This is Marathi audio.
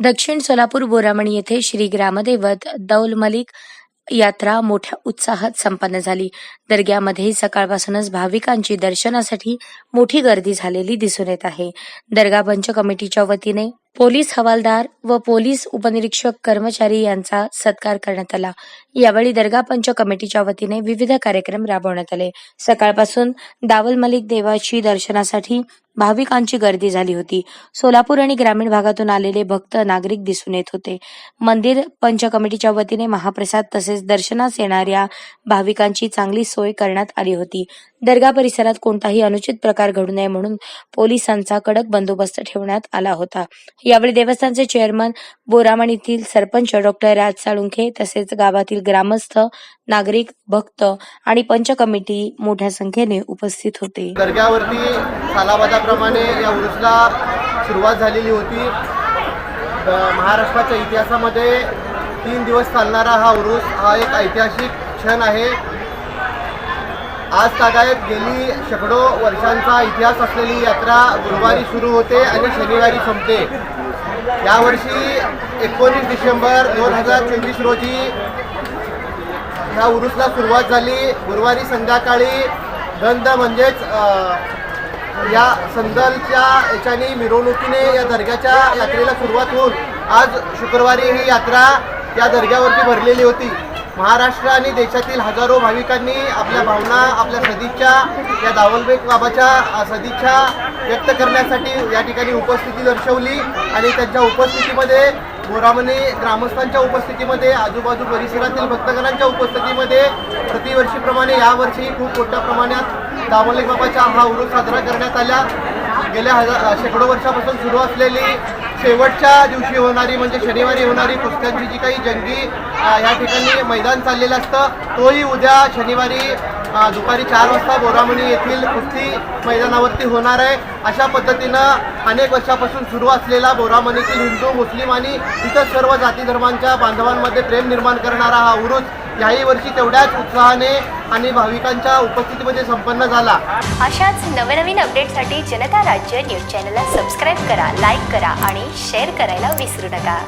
दक्षिण सोलापूर बोरामणी येथे श्री ग्रामदैवत दौल मलिक यात्रा मोठ्या उत्साहात संपन्न झाली. दर्ग्यामध्ये सकाळपासूनच भाविकांची दर्शनासाठी मोठी गर्दी झालेली दिसून येत आहे. दर्गा पंच कमिटीच्या वतीने पोलीस हवालदार व पोलीस उपनिरीक्षक कर्मचारी यांचा सत्कार करण्यात आला. यावेळी दर्गा पंच कमिटीच्या वतीने विविध कार्यक्रम राबवण्यात आले. सकाळपासून दावल मलिक देवाची दर्शनासाठी भाविकांची गर्दी झाली होती. सोलापूर आणि ग्रामीण भागातून आलेले भक्त नागरिक दिसून येत होते. मंदिर पंच कमिटीच्या वतीने महाप्रसाद तसेच दर्शनास येणाऱ्या भाविकांची चांगली सोय करण्यात आली होती. दर्गा परिसरात कोणताही अनुचित प्रकार घडू नये म्हणून पोलिसांचा कडक बंदोबस्त ठेवण्यात आला होता. यावेळी देवस्थानचे चेअरमन बोरामण येथील सरपंच डॉक्टर राज साळुंखे तसेच गावातील ग्रामस्थ नागरिक भक्त आणि पंच कमिटी मोठ्या संख्येने उपस्थित होते. दर्ग्यावरती ज्याप्रमाणे या उरुसला सुरुवात झालेली होती. महाराष्ट्राच्या इतिहासामध्ये तीन दिवस चालणारा हा उरुस हा एक ऐतिहासिक क्षण आहे. आज तागायत गेली शेकडो वर्षांचा इतिहास असलेली यात्रा गुरुवारी सुरू होते आणि शनिवारी संपते. यावर्षी एकोणीस डिसेंबर दोन हजार चोवीस रोजी ह्या उरुसला सुरुवात झाली. गुरुवारी संध्याकाळी गंध म्हणजेच या संदलच्या याच्याने मिरवणुकीने या दर्ग्याच्या यात्रेला सुरुवात होऊन आज शुक्रवारी ही यात्रा या दर्ग्यावरती भरलेली होती. महाराष्ट्र आणि देशातील हजारो भाविकांनी आपल्या भावना आपल्या सदिच्छा या दावलबेग बाबाच्या सदिच्छा व्यक्त करण्यासाठी या ठिकाणी उपस्थिती दर्शवली आणि त्यांच्या उपस्थितीमध्ये बोरामणी ग्रामस्थांच्या उपस्थितीमध्ये आजूबाजू परिसरातील भक्तगणांच्या उपस्थितीमध्ये प्रतिवर्षीप्रमाणे यावर्षी खूप मोठ्या प्रमाणात दामोलिक बाबाच्या हा उरूस साजरा करण्यात आला. गेल्या हजार शेकडो वर्षापासून सुरू असलेली शेवटच्या दिवशी होणारी म्हणजे शनिवारी होणारी कुस्त्यांची जी काही जंगी या ठिकाणी मैदान चाललेलं असतं तोही उद्या शनिवारी दुपारी चार वाजता बोरामणी येथील कुस्ती मैदानावरती होणार आहे. अशा पद्धतीनं अनेक वर्षापासून सुरू असलेला बोरामणीतील हिंदू मुस्लिम आणि इतर सर्व जाती धर्मांच्या बांधवांमध्ये प्रेम निर्माण करणारा हा उरूस याही वर्षी तेवढ्याच उत्साहाने आणि भाविकांच्या उपस्थितीमध्ये संपन्न झाला. अशाच नवनवीन अपडेटसाठी जनता राज्य न्यूज चॅनलला सबस्क्राईब करा लाईक करा आणि शेअर करायला विसरू नका.